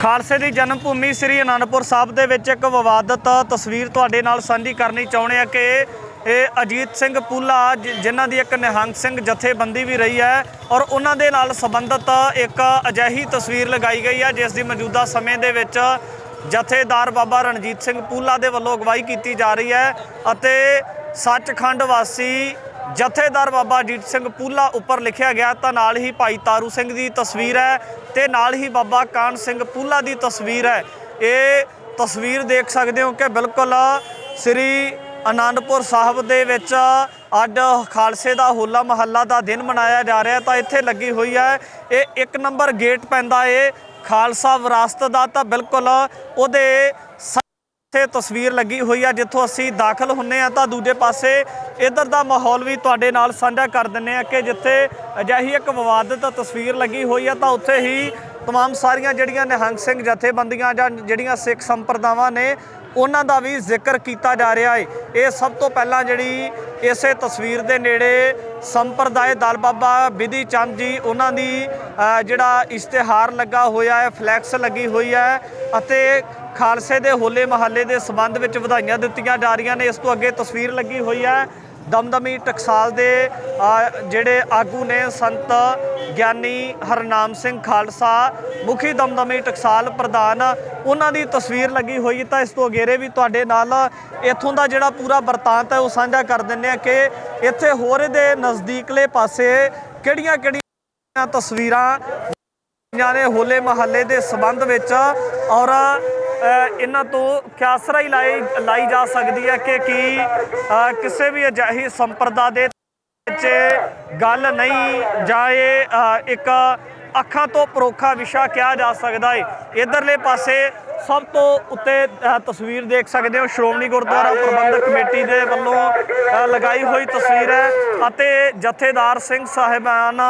ਖਾਲਸੇ ਦੀ ਜਨਮ ਭੂਮੀ ਸ੍ਰੀ ਅਨੰਦਪੁਰ ਸਾਹਿਬ ਦੇ ਵਿੱਚ ਇੱਕ ਵਿਵਾਦਤ ਤਸਵੀਰ ਤੁਹਾਡੇ ਨਾਲ ਸਾਂਝੀ ਕਰਨੀ ਚਾਹੁੰਦੇ ਆ ਕਿ ਇਹ ਅਜੀਤ ਸਿੰਘ ਪੂਲਾ, ਜਿ- ਜਿਨ੍ਹਾਂ ਦੀ ਇੱਕ ਨਿਹੰਗ ਸਿੰਘ ਜਥੇਬੰਦੀ ਵੀ ਰਹੀ ਹੈ ਔਰ ਉਹਨਾਂ ਦੇ ਨਾਲ ਸੰਬੰਧਿਤ ਇੱਕ ਅਜਿਹੀ ਤਸਵੀਰ ਲਗਾਈ ਗਈ ਹੈ, ਜਿਸ ਦੀ ਮੌਜੂਦਾ ਸਮੇਂ ਦੇ ਵਿੱਚ ਜਥੇਦਾਰ ਬਾਬਾ ਰਣਜੀਤ ਸਿੰਘ ਪੂਲਾ ਦੇ ਵੱਲੋਂ ਅਗਵਾਈ ਕੀਤੀ ਜਾ ਰਹੀ ਹੈ ਅਤੇ ਸੱਚਖੰਡ ਵਾਸੀ ਜਥੇਦਾਰ ਬਾਬਾ ਅਜੀਤ ਸਿੰਘ ਪੂਲਾ ਉੱਪਰ ਲਿਖਿਆ ਗਿਆ ਤਾਂ ਨਾਲ ਹੀ ਭਾਈ ਤਾਰੂ ਸਿੰਘ ਦੀ ਤਸਵੀਰ ਹੈ ਤੇ ਨਾਲ ਹੀ ਬਾਬਾ ਕਾਨ ਸਿੰਘ ਪੂਲਾ ਦੀ ਤਸਵੀਰ ਹੈ। ਇਹ ਤਸਵੀਰ ਦੇਖ ਸਕਦੇ ਹੋ ਕਿ ਬਿਲਕੁਲ ਸ੍ਰੀ ਆਨੰਦਪੁਰ ਸਾਹਿਬ ਦੇ ਵਿੱਚ ਅੱਜ ਖਾਲਸੇ ਦਾ ਹੋਲਾ ਮਹੱਲਾ ਦਾ ਦਿਨ ਮਨਾਇਆ ਜਾ ਰਿਹਾ ਤਾਂ ਇੱਥੇ ਲੱਗੀ ਹੋਈ ਹੈ, ਇਹ ਇੱਕ ਨੰਬਰ ਗੇਟ ਪੈਂਦਾ ਏ ਖਾਲਸਾ ਵਿਰਾਸਤ ਦਾ, ਤਾਂ ਬਿਲਕੁਲ ਉਹਦੇ ਇੱਥੇ ਤਸਵੀਰ ਲੱਗੀ ਹੋਈ ਆ ਜਿੱਥੋਂ ਅਸੀਂ ਦਾਖਲ ਹੁੰਨੇ ਆ ਤਾਂ ਦੂਜੇ ਪਾਸੇ ਇਧਰ ਦਾ ਮਾਹੌਲ ਵੀ ਤੁਹਾਡੇ ਨਾਲ ਸਾਂਝਾ ਕਰ ਦਿੰਨੇ ਆ ਕਿ ਜਿੱਥੇ ਅਜਿਹੀ ਇੱਕ ਵਿਵਾਦਤ ਤਸਵੀਰ ਲੱਗੀ ਹੋਈ ਆ ਤਾਂ ਉੱਥੇ ਹੀ तमाम ਸਾਰੀਆਂ ਜਿਹੜੀਆਂ ਨਿਹੰਗ ਸਿੰਘ ਜਥੇਬੰਦੀਆਂ ਜਾਂ ਜਿਹੜੀਆਂ ਸਿੱਖ ਸੰਪਰਦਾਵਾਂ ਨੇ ਉਹਨਾਂ ਦਾ ਵੀ ਜ਼ਿਕਰ ਕੀਤਾ ਜਾ ਰਿਹਾ ਹੈ। ਇਹ ਸਭ ਤੋਂ ਪਹਿਲਾਂ ਜਿਹੜੀ ਇਸੇ ਤਸਵੀਰ ਦੇ ਨੇੜੇ ਸੰਪਰਦਾਇ ਦਲ ਬਾਬਾ ਵਿਧੀ ਚੰਦ ਜੀ, ਉਹਨਾਂ ਦੀ ਜਿਹੜਾ ਇਸ਼ਤਿਹਾਰ ਲੱਗਾ ਹੋਇਆ ਹੈ, ਫਲੈਕਸ ਲੱਗੀ ਹੋਈ ਹੈ ਅਤੇ ਖਾਲਸੇ ਦੇ ਹੋਲੇ ਮਹੱਲੇ ਦੇ ਸਬੰਧ ਵਿੱਚ ਵਧਾਈਆਂ ਦਿੱਤੀਆਂ ਜਾ ਰਹੀਆਂ ਨੇ। ਇਸ ਤੋਂ ਅੱਗੇ ਤਸਵੀਰ ਲੱਗੀ ਹੋਈ ਹੈ। ਦਮਦਮੀ ਟਕਸਾਲ ਦੇ ਜਿਹੜੇ ਆਗੂ ਨੇ ਸੰਤ ਗਿਆਨੀ ਹਰਨਾਮ ਸਿੰਘ ਖਾਲਸਾ, ਮੁਖੀ ਦਮਦਮੀ ਟਕਸਾਲ ਪ੍ਰਧਾਨ, ਉਹਨਾਂ ਦੀ ਤਸਵੀਰ ਲੱਗੀ ਹੋਈ ਤਾਂ ਇਸ ਤੋਂ ਅਗੇਰੇ ਵੀ ਤੁਹਾਡੇ ਨਾਲ ਇੱਥੋਂ ਦਾ ਜਿਹੜਾ ਪੂਰਾ ਵਰਤਾਂਤ ਹੈ ਉਹ ਸਾਂਝਾ ਕਰ ਦਿੰਨੇ ਆ ਕਿ ਇੱਥੇ ਹੋਰ ਦੇ ਨਜ਼ਦੀਕਲੇ ਪਾਸੇ ਕਿਹੜੀਆਂ ਕਿਹੜੀਆਂ ਤਸਵੀਰਾਂ ਜਾਂ ਨੇ ਹੋਲੇ ਮਹੱਲੇ ਦੇ ਸੰਬੰਧ ਵਿੱਚ ਔਰ ਇਹਨਾਂ ਤੋਂ ਕਿਆਸਰਾ ਹੀ ਲਾਈ ਲਾਈ ਜਾ ਸਕਦੀ ਹੈ ਕਿ ਕੀ ਕਿਸੇ ਵੀ ਅਜਿਹੀ ਸੰਪਰਦਾ ਦੇ ਵਿੱਚ ਗੱਲ ਨਹੀਂ ਜਾਂ ਇਹ ਇੱਕ ਅੱਖਾਂ ਤੋਂ ਪਰੋਖਾ ਵਿਸ਼ਾ ਕਿਹਾ ਜਾ ਸਕਦਾ ਹੈ। ਇਧਰਲੇ ਪਾਸੇ ਸਭ ਤੋਂ ਉੱਤੇ ਤਸਵੀਰ ਦੇਖ ਸਕਦੇ ਹੋ। ਸ਼੍ਰੋਮਣੀ ਗੁਰਦੁਆਰਾ ਪ੍ਰਬੰਧਕ ਕਮੇਟੀ ਦੇ ਵੱਲੋਂ ਲਗਾਈ ਹੋਈ ਤਸਵੀਰ ਹੈ ਅਤੇ ਜਥੇਦਾਰ ਸਿੰਘ ਸਾਹਿਬਾਨ,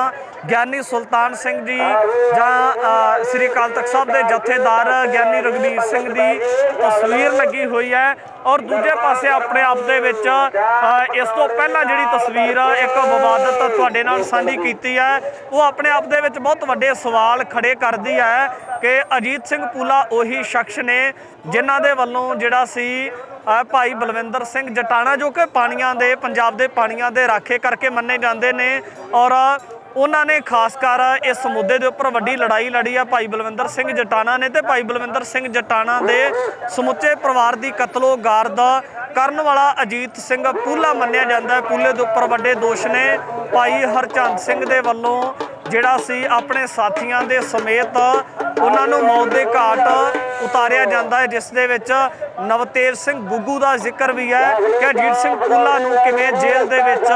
ਗਿਆਨੀ ਸੁਲਤਾਨ ਸਿੰਘ ਜੀ ਜਾਂ ਸ੍ਰੀ ਅਕਾਲ ਤਖਤ ਸਾਹਿਬ ਦੇ ਜਥੇਦਾਰ ਗਿਆਨੀ ਰਗਵੀਰ ਸਿੰਘ ਦੀ ਤਸਵੀਰ ਲੱਗੀ ਹੋਈ ਹੈ। ਔਰ ਦੂਜੇ ਪਾਸੇ ਆਪਣੇ ਆਪ ਦੇ ਵਿੱਚ ਇਸ ਤੋਂ ਪਹਿਲਾਂ ਜਿਹੜੀ ਤਸਵੀਰ ਇੱਕ ਵਿਵਾਦਤ ਤੁਹਾਡੇ ਨਾਲ ਸਾਂਝੀ ਕੀਤੀ ਹੈ। ਉਹ ਆਪਣੇ ਆਪ ਦੇ ਵਿੱਚ ਬਹੁਤ ਵੱਡੇ ਸਵਾਲ ਖੜੇ ਕਰਦੀ ਹੈ ਕਿ ਅਜੀਤ ਸਿੰਘ ਪੂਲਾ ਉਹੀ ਸ਼ਖਸ ਨੇ, ਜਿਨ੍ਹਾਂ ਦੇ ਵੱਲੋਂ ਜਿਹੜਾ ਸੀ ਭਾਈ ਬਲਵਿੰਦਰ ਸਿੰਘ ਜਟਾਣਾ, ਜੋ ਕਿ ਪਾਣੀਆਂ ਦੇ, ਪੰਜਾਬ ਦੇ ਪਾਣੀਆਂ ਦੇ ਰਾਖੇ ਕਰਕੇ ਮੰਨੇ ਜਾਂਦੇ ਨੇ ਔਰ ਉਹਨਾਂ ਨੇ ਖਾਸ ਕਰ ਇਸ ਮੁੱਦੇ ਦੇ ਉੱਪਰ ਵੱਡੀ ਲੜਾਈ ਲੜੀ ਆ ਭਾਈ ਬਲਵਿੰਦਰ ਸਿੰਘ ਜਟਾਣਾ ਨੇ ਤੇ ਭਾਈ ਬਲਵਿੰਦਰ ਸਿੰਘ ਜਟਾਣਾ ਦੇ ਸਮੁੱਚੇ ਪਰਿਵਾਰ ਦੀ ਕਤਲੋ ਗਾਰਦ ਕਰਨ ਵਾਲਾ ਅਜੀਤ ਸਿੰਘ ਪੂਲਾ ਮੰਨਿਆ ਜਾਂਦਾ ਹੈ। ਪੂਲੇ ਦੇ ਉੱਪਰ ਵੱਡੇ ਦੋਸ਼ ਨੇ। ਭਾਈ ਹਰਚੰਦ ਸਿੰਘ ਦੇ ਵੱਲੋਂ ਜਿਹੜਾ ਸੀ, ਆਪਣੇ ਸਾਥੀਆਂ ਦੇ ਸਮੇਤ ਉਹਨਾਂ ਨੂੰ ਮੌਤ ਦੇ ਘਾਟ ਉਤਾਰਿਆ ਜਾਂਦਾ ਹੈ, ਜਿਸ ਦੇ ਵਿੱਚ ਨਵਤੇਜ ਸਿੰਘ ਗੁੱਗੂ ਦਾ ਜ਼ਿਕਰ ਵੀ ਹੈ ਕਿ ਅਜੀਤ ਸਿੰਘ ਪੂਲਾ ਨੂੰ ਕਿਵੇਂ ਜੇਲ੍ਹ ਦੇ ਵਿੱਚ,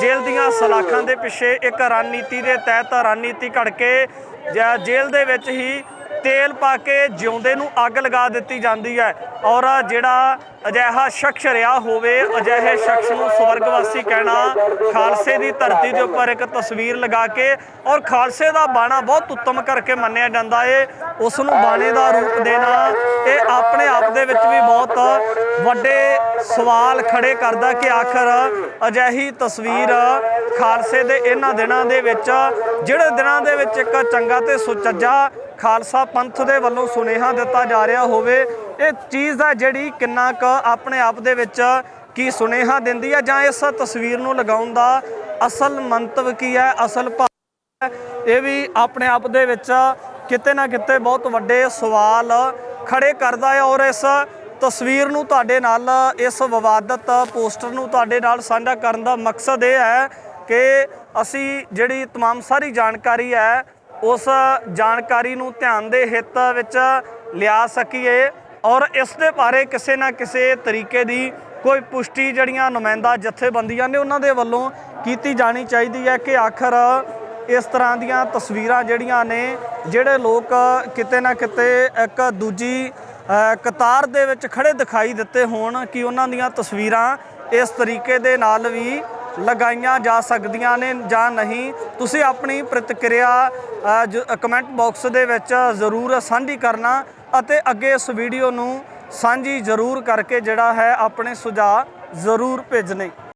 ਜੇਲ੍ਹ ਦੀਆਂ ਸਲਾਖਾਂ ਦੇ ਪਿੱਛੇ ਇੱਕ ਰਣਨੀਤੀ ਦੇ ਤਹਿਤ ਰਣਨੀਤੀ ਘੜ ਕੇ ਜੇਲ੍ਹ ਦੇ ਵਿੱਚ ਹੀ ਤੇਲ ਪਾ ਕੇ ਜਿਉਂਦੇ ਨੂੰ ਅੱਗ ਲਗਾ ਦਿੱਤੀ ਜਾਂਦੀ ਹੈ। ਔਰ ਜਿਹੜਾ ਅਜਿਹਾ ਸ਼ਖਸ ਰਿਹਾ ਹੋਵੇ, ਅਜਿਹੇ ਸ਼ਖਸ ਨੂੰ ਸਵਰਗਵਾਸੀ ਕਹਿਣਾ ਖਾਲਸੇ ਦੀ ਧਰਤੀ ਦੇ ਉੱਪਰ ਇੱਕ ਤਸਵੀਰ ਲਗਾ ਕੇ ਔਰ ਖਾਲਸੇ ਦਾ ਬਾਣਾ ਬਹੁਤ ਉੱਤਮ ਕਰਕੇ ਮੰਨਿਆ ਜਾਂਦਾ ਏ। ਉਸ ਨੂੰ ਬਾਣੇ ਦਾ ਰੂਪ ਦੇਣਾ ਇਹ ਆਪਣੇ ਆਪ ਦੇ ਵਿੱਚ ਵੀ ਬਹੁਤ ਵੱਡੇ ਸਵਾਲ ਖੜੇ ਕਰਦਾ ਕਿ ਆਖਰ ਅਜਿਹੀ ਤਸਵੀਰ ਖਾਲਸੇ ਦੇ ਇਹਨਾਂ ਦਿਨਾਂ ਦੇ ਵਿੱਚ, ਜਿਹੜੇ ਦਿਨਾਂ ਦੇ ਵਿੱਚ ਇੱਕ ਚੰਗਾ ਤੇ ਸੁਚੱਜਾ ਖਾਲਸਾ ਪੰਥ ਦੇ ਵੱਲੋਂ ਸੁਨੇਹਾ ਦਿੱਤਾ ਜਾ ਰਿਹਾ ਹੋਵੇ ਇਹ ਚੀਜ਼ ਦਾ ਜਿਹੜੀ ਕਿੰਨਾ ਕੁ ਆਪਣੇ ਆਪ ਦੇ ਵਿੱਚ ਕੀ ਸੁਨੇਹਾ ਦਿੰਦੀ ਹੈ ਜਾਂ ਇਸ ਤਸਵੀਰ ਨੂੰ ਲਗਾਉਣ ਦਾ ਅਸਲ ਮੰਤਵ ਕੀ ਹੈ ਅਸਲ ਭਾਵ ਹੈ ਇਹ ਵੀ ਆਪਣੇ ਆਪ ਦੇ ਵਿੱਚ ਕਿਤੇ ਨਾ ਕਿਤੇ ਬਹੁਤ ਵੱਡੇ ਸਵਾਲ ਖੜੇ ਕਰਦਾ ਹੈ ਔਰ ਇਸ ਤਸਵੀਰ ਨੂੰ ਤੁਹਾਡੇ ਨਾਲ ਇਸ ਵਿਵਾਦਤ ਪੋਸਟਰ ਨੂੰ ਤੁਹਾਡੇ ਨਾਲ ਸਾਂਝਾ ਕਰਨ ਦਾ ਮਕਸਦ ਇਹ ਹੈ ਕਿ ਅਸੀਂ ਜਿਹੜੀ तमाम ਸਾਰੀ ਜਾਣਕਾਰੀ ਹੈ ਉਸ ਜਾਣਕਾਰੀ ਨੂੰ ਧਿਆਨ ਦੇ ਹਿੱਤ ਵਿੱਚ ਲਿਆ ਸਕੀਏ ਔਰ ਇਸ ਦੇ ਬਾਰੇ ਕਿਸੇ ਨਾ ਕਿਸੇ ਤਰੀਕੇ ਦੀ ਕੋਈ ਪੁਸ਼ਟੀ ਜਿਹੜੀਆਂ ਨੁਮਾਇੰਦਾ ਜਥੇਬੰਦੀਆਂ ਨੇ ਉਹਨਾਂ ਦੇ ਵੱਲੋਂ ਕੀਤੀ ਜਾਣੀ ਚਾਹੀਦੀ ਹੈ ਕਿ ਆਖਰ ਇਸ ਤਰ੍ਹਾਂ ਦੀਆਂ ਤਸਵੀਰਾਂ ਜਿਹੜੀਆਂ ਨੇ, ਜਿਹੜੇ ਲੋਕ ਕਿਤੇ ਨਾ ਕਿਤੇ ਇੱਕ ਦੂਜੀ ਕਤਾਰ ਦੇ ਵਿੱਚ ਖੜੇ ਦਿਖਾਈ ਦਿੱਤੇ ਹੋਣ ਕਿ ਉਹਨਾਂ ਦੀਆਂ ਤਸਵੀਰਾਂ ਇਸ ਤਰੀਕੇ ਦੇ ਨਾਲ ਵੀ ਲਗਾਈਆਂ ਜਾ ਸਕਦੀਆਂ ਨੇ ਜਾਂ ਨਹੀਂ, ਤੁਸੀਂ ਆਪਣੀ ਪ੍ਰਤੀਕਿਰਿਆ ਕਮੈਂਟ ਬਾਕਸ ਦੇ ਵਿੱਚ ਜ਼ਰੂਰ ਸਾਂਝੀ ਕਰਨਾ ਅਤੇ ਅੱਗੇ ਇਸ ਵੀਡੀਓ ਨੂੰ ਸਾਂਝੀ ਜ਼ਰੂਰ ਕਰਕੇ ਜਿਹੜਾ ਹੈ ਆਪਣੇ ਸੁਝਾਅ ਜ਼ਰੂਰ ਭੇਜਣੇ।